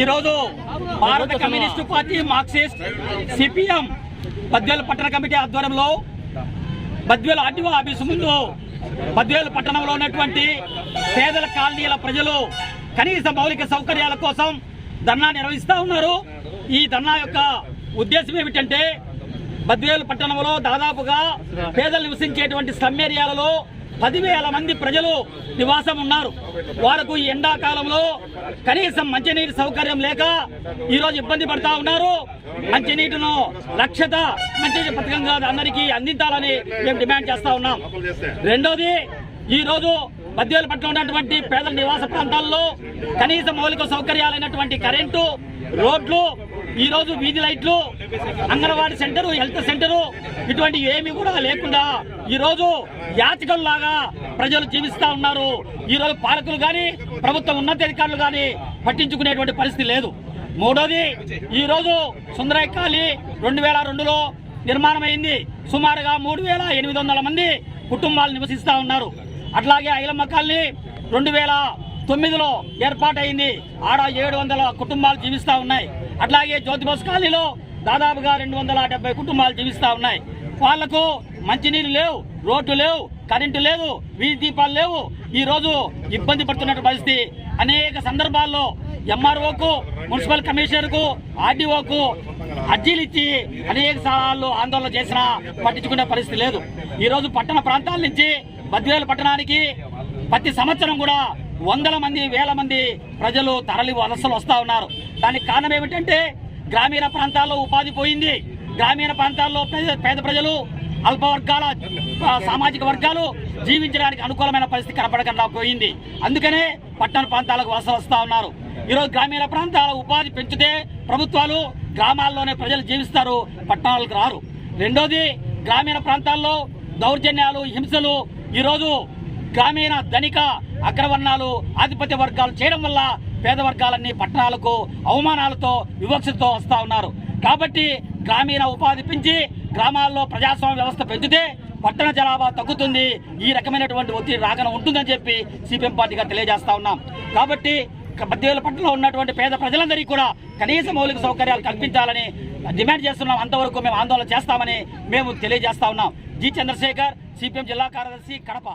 ఈరోజు భారత communist party Marxist CPM Badvel పట్టణ కమిటీ ఆధ్వర్యంలో బద్వేలు ఆర్టీఓ ఆఫీసు ముందు బద్వేలు పట్టణంలో ఉన్నటువంటి పేదల కాలనీల ప్రజలు కనీస మౌలిక సౌకర్యాల కోసం ధర్నా నిర్వహిస్తూ ఉన్నారు. ఈ ధర్నా యొక్క ఉద్దేశం ఏమిటంటే బద్వేలు పట్టణంలో దాదాపుగా పేదలు నివసించేటువంటి స్లమ్ ఏరియాలలో పదివేల మంది ప్రజలు నివాసం ఉన్నారు. వారికి ఈ ఎండాకాలంలో కనీసం మంచినీటి సౌకర్యం లేక ఈరోజు ఇబ్బంది పడతా ఉన్నారు. మంచినీటిను లక్ష్యత మంచి పథకంగా అందరికీ అందించాలని మేము డిమాండ్ చేస్తా ఉన్నాం. రెండోది ఈరోజు మధ్యలో పట్ల ఉన్నటువంటి పేదల నివాస ప్రాంతాల్లో కనీస మౌలిక సౌకర్యాలైనటువంటి కరెంటు రోడ్లు ఈరోజు వీధి లైట్లు అంగన్వాడీ సెంటరు హెల్త్ సెంటరు ఇటువంటి ఏమి కూడా లేకుండా ఈరోజు రోజు యాచకుల్లాగా ప్రజలు జీవిస్తూ ఉన్నారు. ఈరోజు పాలకులు కానీ ప్రభుత్వ ఉన్నతాధికారులు కానీ పట్టించుకునేటువంటి పరిస్థితి లేదు. మూడోది ఈరోజు సుందరయ్య కాళీ రెండు వేల రెండులో నిర్మాణమైంది సుమారుగా మూడు వేల ఎనిమిది వందల మంది కుటుంబాలు నివసిస్తూ ఉన్నారు. అట్లాగే ఐలమ్మ కాలనీ రెండు వేల తొమ్మిదిలో ఏర్పాటైంది ఆడ ఏడు వందల కుటుంబాలు జీవిస్తూ ఉన్నాయి. అట్లాగే జ్యోతిబోస్ కాలనీలో దాదాపుగా రెండు వందల డెబ్బై కుటుంబాలు జీవిస్తూ ఉన్నాయి. వాళ్ళకు మంచినీళ్ళు లేవు రోడ్లు లేవు కరెంటు లేదు వీధి దీపాలు లేవు. ఈరోజు ఇబ్బంది పడుతున్నట్టు పరిస్థితి. అనేక సందర్భాల్లో ఎంఆర్ఓకు మున్సిపల్ కమిషనర్కు ఆర్డీఓకు అర్జీలు ఇచ్చి అనేక సార్లు ఆందోళన చేసినా పట్టించుకునే పరిస్థితి లేదు. ఈరోజు పట్టణ ప్రాంతాల నుంచి బద్వేలు పట్టణానికి ప్రతి సంవత్సరం కూడా వందల మంది వేల మంది ప్రజలు తరలి వలసలు వస్తూ ఉన్నారు. దానికి కారణం ఏమిటంటే గ్రామీణ ప్రాంతాల్లో ఉపాధి పోయింది. గ్రామీణ ప్రాంతాల్లో పేద- పేద ప్రజలు అల్ప వర్గాల సామాజిక వర్గాలు జీవించడానికి అనుకూలమైన పరిస్థితి కనపడకుండా పోయింది. అందుకనే పట్టణ ప్రాంతాలకు వలస వస్తూ ఉన్నారు. ఈరోజు గ్రామీణ ప్రాంతాల ఉపాధి పెంచితే ప్రభుత్వాలు గ్రామాల్లోనే ప్రజలు జీవిస్తారు పట్టణాలకు రారు. రెండోది గ్రామీణ ప్రాంతాల్లో దౌర్జన్యాలు హింసలు ఈరోజు గ్రామీణ ధనిక అగ్రవర్ణాలు ఆధిపత్య వర్గాలు చేయడం వల్ల పేద వర్గాలన్నీ పట్టణాలకు అవమానాలతో వివక్షతో వస్తూ ఉన్నారు. కాబట్టి గ్రామీణ ఉపాధి పెంచి గ్రామాల్లో ప్రజాస్వామ్య వ్యవస్థ పెంచితే పట్టణ జనాభా తగ్గుతుంది. ఈ రకమైనటువంటి ఒత్తిడి రాగన ఉంటుందని చెప్పి సిపిఎం పార్టీగా తెలియజేస్తా ఉన్నాం. కాబట్టి మధ్యవేల పట్టణంలో ఉన్నటువంటి పేద ప్రజలందరికీ కూడా కనీస మౌలిక సౌకర్యాలు కల్పించాలని డిమాండ్ చేస్తున్నాం. అంతవరకు మేము ఆందోళన చేస్తామని మేము తెలియజేస్తా ఉన్నాం. జి చంద్రశేఖర్ సిపిఎం జిల్లా కార్యదర్శి కడప.